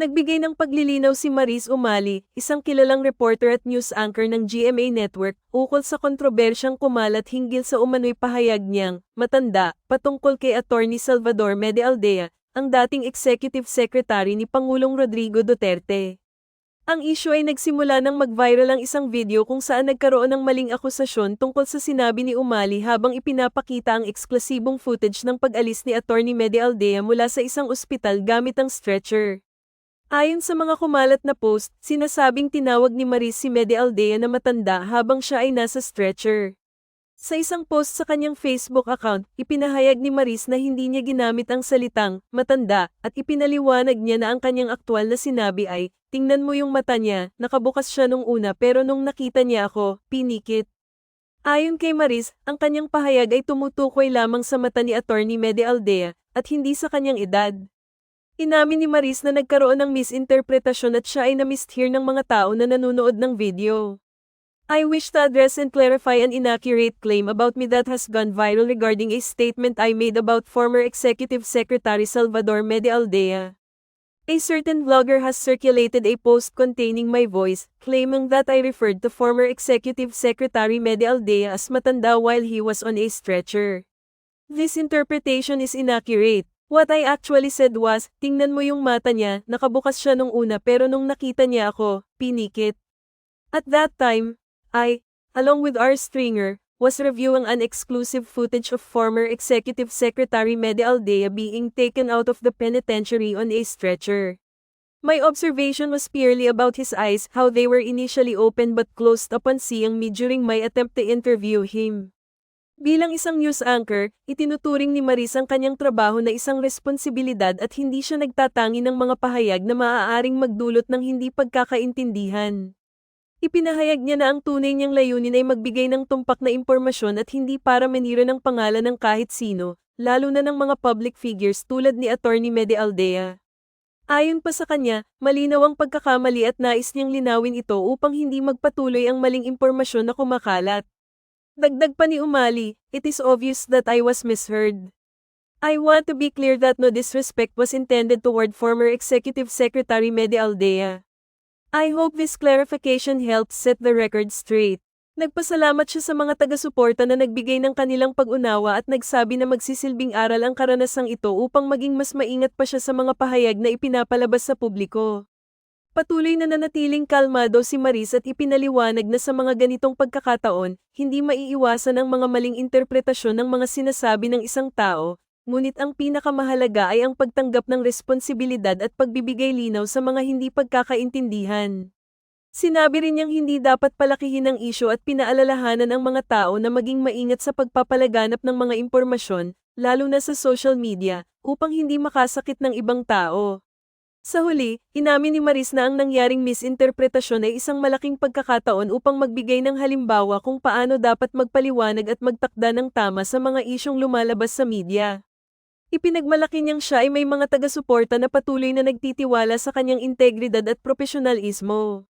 Nagbigay ng paglilinaw si Maris Umali, isang kilalang reporter at news anchor ng GMA Network, ukol sa kontrobersyang kumalat hinggil sa umano'y pahayag niyang, matanda, patungkol kay Attorney Salvador Mede Aldea, ang dating executive secretary ni Pangulong Rodrigo Duterte. Ang issue ay nagsimula nang mag-viral ang isang video kung saan nagkaroon ng maling akusasyon tungkol sa sinabi ni Umali habang ipinapakita ang eksklusibong footage ng pag-alis ni Attorney Mede Aldea mula sa isang ospital gamit ang stretcher. Ayon sa mga kumalat na post, sinasabing tinawag ni Maris si Mede Aldea na matanda habang siya ay nasa stretcher. Sa isang post sa kanyang Facebook account, ipinahayag ni Maris na hindi niya ginamit ang salitang matanda at ipinaliwanag niya na ang kanyang aktwal na sinabi ay, tingnan mo yung mata niya, nakabukas siya nung una pero nung nakita niya ako, pinikit. Ayon kay Maris, ang kanyang pahayag ay tumutukoy lamang sa mata ni Attorney Mede Aldea at hindi sa kanyang edad. Inamin ni Maris na nagkaroon ng misinterpretasyon at siya ay na-mishear ng mga tao na nanonood ng video. I wish to address and clarify an inaccurate claim about me that has gone viral regarding a statement I made about former Executive Secretary Salvador Mede Aldea. A certain vlogger has circulated a post containing my voice, claiming that I referred to former Executive Secretary Mede Aldea as matanda while he was on a stretcher. This interpretation is inaccurate. What I actually said was, tingnan mo yung mata niya, nakabukas siya nung una pero nung nakita niya ako, pinikit. At that time, I, along with our stringer, was reviewing an exclusive footage of former Executive Secretary Mede Aldea being taken out of the penitentiary on a stretcher. My observation was purely about his eyes, how they were initially open but closed upon seeing me during my attempt to interview him. Bilang isang news anchor, itinuturing ni Maris ang kanyang trabaho na isang responsibilidad at hindi siya nagtatangi ng mga pahayag na maaaring magdulot ng hindi pagkakaintindihan. Ipinahayag niya na ang tunay niyang layunin ay magbigay ng tumpak na impormasyon at hindi para manira ng pangalan ng kahit sino, lalo na ng mga public figures tulad ni Attorney Mede Aldea. Ayon pa sa kanya, malinaw ang pagkakamali at nais niyang linawin ito upang hindi magpatuloy ang maling impormasyon na kumakalat. Dagdag pa ni Umali, it is obvious that I was misheard. I want to be clear that no disrespect was intended toward former Executive Secretary Mede Aldea. I hope this clarification helps set the record straight. Nagpasalamat siya sa mga taga-suporta na nagbigay ng kanilang pag-unawa at nagsabi na magsisilbing aral ang karanasang ito upang maging mas maingat pa siya sa mga pahayag na ipinapalabas sa publiko. Patuloy na nanatiling kalmado si Maris at ipinaliwanag na sa mga ganitong pagkakataon, hindi maiiwasan ang mga maling interpretasyon ng mga sinasabi ng isang tao, ngunit ang pinakamahalaga ay ang pagtanggap ng responsibilidad at pagbibigay linaw sa mga hindi pagkakaintindihan. Sinabi rin niyang hindi dapat palakihin ang isyo at pinaalalahanan ang mga tao na maging maingat sa pagpapalaganap ng mga impormasyon, lalo na sa social media, upang hindi makasakit ng ibang tao. Sa huli, inamin ni Maris na ang nangyaring misinterpretasyon ay isang malaking pagkakataon upang magbigay ng halimbawa kung paano dapat magpaliwanag at magtakda ng tama sa mga isyong lumalabas sa media. Ipinagmalaki niyang siya ay may mga taga-suporta na patuloy na nagtitiwala sa kanyang integridad at profesionalismo.